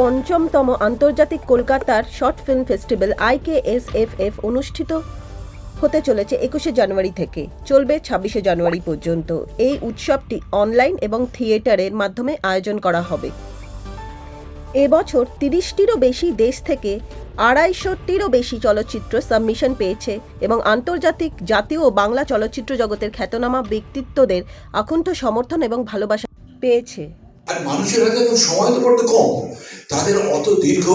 পঞ্চমতম আন্তর্জাতিক কলকাতার short film festival আইকেএসএফএফ অনুষ্ঠিত হতে চলেছে একুশে জানুয়ারি থেকে। চলবে ছাব্বিশে জানুয়ারি পর্যন্ত। এই উৎসবটি অনলাইন এবং থিয়েটারের মাধ্যমে আয়োজন করা হবে। এবছর তিরিশটিরও বেশি দেশ থেকে আড়াইশোটিরও বেশি চলচ্চিত্র সাবমিশন পেয়েছে এবং আন্তর্জাতিক জাতীয় ও বাংলা চলচ্চিত্র জগতের খ্যাতনামা ব্যক্তিত্বদের আকুণ্ঠ সমর্থন এবং ভালোবাসা পেয়েছে। আর মানুষের হাতে সময় তো বড্ড কম। তাদের অত দীর্ঘ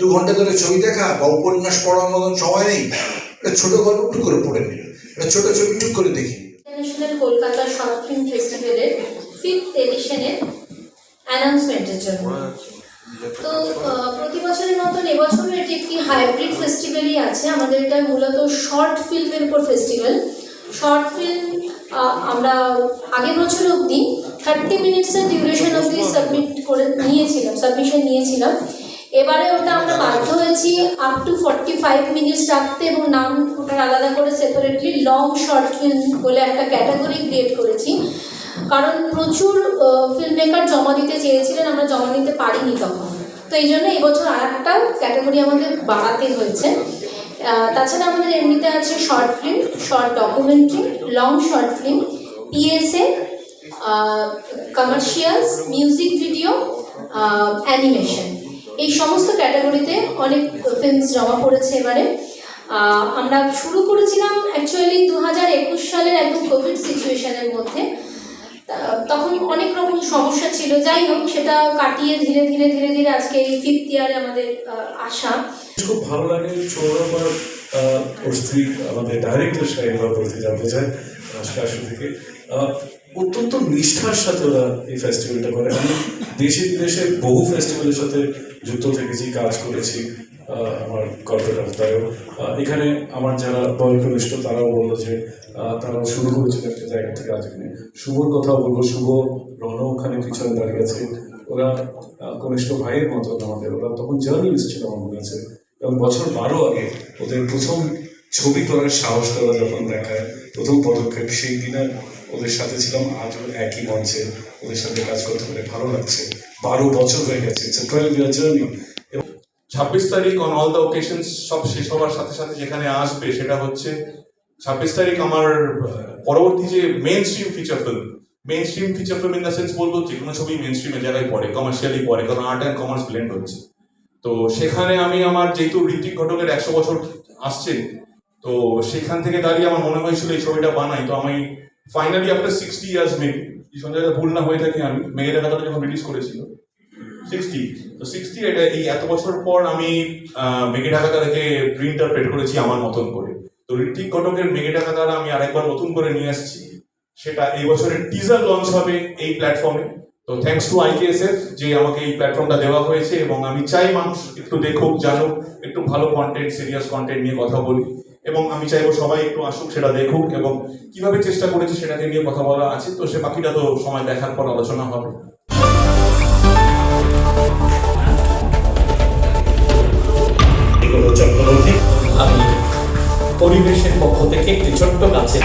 দু ঘণ্টা ধরে ছবি দেখা বা উপন্যাস পড়ার মতন সময় নেই ছোট গল্প টুক করে পড়ে নিল ছোট ছবি টুক করে দেখি। নিল ইন্টারন্যাশনাল কলকাতা শর্ট ফিল্ম ফেস্টিভ্যালের ফিফথ এডিশনের অ্যানাউন্সমেন্টের জন্য। তো প্রতি বছরের মতন এবছরও এটি একটি হাইব্রিড ফেস্টিভ্যালই আছে। আমাদের এটা মূলত শর্ট ফিল্মের উপর ফেস্টিভ্যাল শর্ট ফিল্ম আমরা আগের বছর অবধি থার্টি মিনিটসের ডিউরেশন অবধি সাবমিট করে নিয়েছিলাম সাবমিশন নিয়েছিলাম। এবারে ওটা আমরা বাধ্য হয়েছি up to forty five minutes রাখতে এবং নাম ওটার আলাদা করে সেপারেটলি লং শর্ট ফিল্ম বলে একটা ক্যাটাগরি ক্রিয়েট করেছি। কারণ প্রচুর ফিল্ম মেকার জমা দিতে চেয়েছিলেন, আমরা জমা দিতে পারিনি তখন। তো এই জন্য এবছর আর একটা ক্যাটাগরি আমাদের বাড়াতে হয়েছে। তাছাড়া আমাদের এমনিতে আছে short film short documentary long short film PSA commercials music video animation এই সমস্ত ক্যাটাগরিতে অনেক ফিল্মস জমা পড়েছে এবারে। আমরা শুরু করেছিলাম অ্যাকচুয়ালি দু হাজার একুশ সালের একদম কোভিড সিচুয়েশনের মধ্যে। তখন অনেক রকম সমস্যা ছিল। যাই হোক সেটা কাটিয়ে ধীরে ধীরে ধীরে ধীরে আজকে এই ফিফথ ইয়ারে আমাদের আসা। খুব ভালো লাগে আহ, ওর স্ত্রী আমাদের ডাইরেক্টর সাহেব বলতে জানতে আজকে আসু থেকে। অত্যন্ত নিষ্ঠার সাথে ওরা এই ফেস্টিভ্যালটা করে। আমি দেশে বিদেশে বহু ফেস্টিভ্যালের সাথে যুক্ত থেকেছি কাজ করেছি। আমার আওতায়ও আহ, এখানে আমার যারা বয়কনিষ্ঠ তারাও বলল যে তারাও শুরু করেছিল একটা জায়গা থেকে আজকে। শুভর কথা বলব শুভ রণ ওখানে পিছনে দাঁড়িয়ে আছে। ওরা কনিষ্ঠ ভাইয়ের মতো আমাদের। ওরা তখন জার্নালিস্ট ছিল আমার মনে আছে। এবং বছর বারো আগে ওদের প্রথম ছবি তোলার সাহস করা যখন দেখায় প্রথম পদক্ষেপ সেই দিনে ওদের সাথে ছিলাম আজও একই মঞ্চে। ওদের সাথে কাজ করতে পেরে ভালো লাগছে। বারো বছর হয়ে গেছে। ইটস টুয়েলভ ইয়ার জার্নি ছাব্বিশ তারিখ অন অল দ্য ওকেশনস সব শেষ হওয়ার সাথে সাথে যেখানে আসবে সেটা হচ্ছে ছাব্বিশ তারিখ আমার পরবর্তী যে mainstream feature film mainstream feature film in the sense বলব যে কোনো ছবি মেন স্ট্রিমের জায়গায় পড়ে কমার্শিয়ালি পড়ে, কারণ আর্ট অ্যান্ড কমার্স ব্লেন্ড হচ্ছে। তো সেখানে আমি আমার যেহেতু ঋত্বিক ঘটকের একশো বছর আসছে, তো সেখান থেকে দাঁড়িয়ে আমার মনে হয়েছিল এই ছবিটা বানাই। তো আমি finally after sixty years maybe এই সঞ্জয়টা ভুল না হয়ে থাকি আমি মেয়ের যখন রিলিজ করেছিল সিক্সটি তো সিক্সটি এটা এই এত বছর পর আমি মেঘে ঢাকা তারাকে রিইন্টারপ্রেট করেছি আমার মতন করে। তো ঋত্বিক ঘটকের মেঘে ঢাকা তারা আমি আরেকবার নতুন করে নিয়ে আসছি। সেটা এই বছরের টিজার লঞ্চ হবে এই প্ল্যাটফর্মে তো থ্যাঙ্কস টু আইকেএসএফ যে আমাকে এই প্ল্যাটফর্মটা দেওয়া হয়েছে এবং আমি চাই মানুষ একটু দেখুক, জানুক, একটু ভালো কন্টেন্ট সিরিয়াস কন্টেন্ট নিয়ে কথা বলি। এবং আমি চাইব সবাই একটু আসুক, সেটা দেখুক এবং কীভাবে চেষ্টা করেছে সেটাকে নিয়ে কথা বলা আছে। তো সে বাকিটা তো সময় দেখার পর আলোচনা হবে। 부적도 같이